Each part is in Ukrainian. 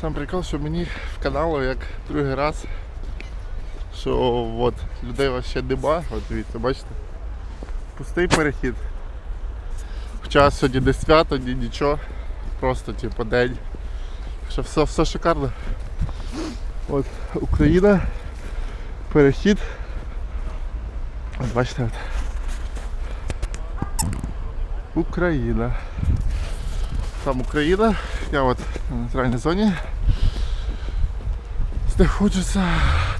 Сам прикол, що мені в каналу як другий раз, що от, людей вообще нема, от дивіться, бачите? Пустий перехід. Хоча сьогодні не свято, ні нічого. Просто типу день. Що все, все шикарно. От Україна, перехід. От бачите от. Україна. Там Україна. Я от на нейтральній зоні. Знаходжуся.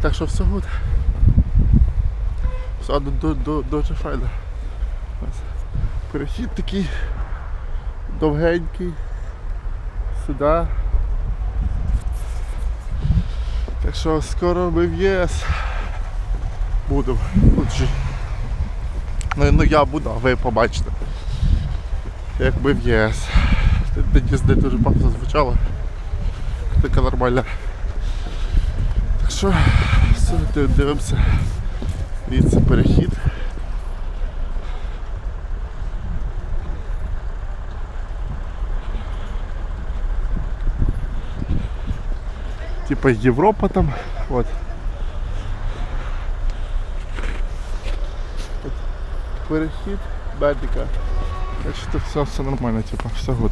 Так що все буде. Все ду- ду- ду- дуже файно. Перехід такий довгенький. Сюди. Так що скоро ми в ЄС будемо. Ну, ну я буду, а ви побачите. Як ми в ЄС. Тоді дуже пафосно звучало. Така нормальна. Так що все, див- дивимося. Дивіться перехід. Типа Європа там. От Перехід Бедика. Так що все, все нормально, типа, все гуд.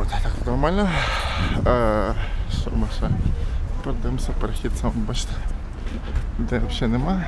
От так нормально. Е, що ми ще? Подивимося, перехід сам, бачите. Де взагалі немає.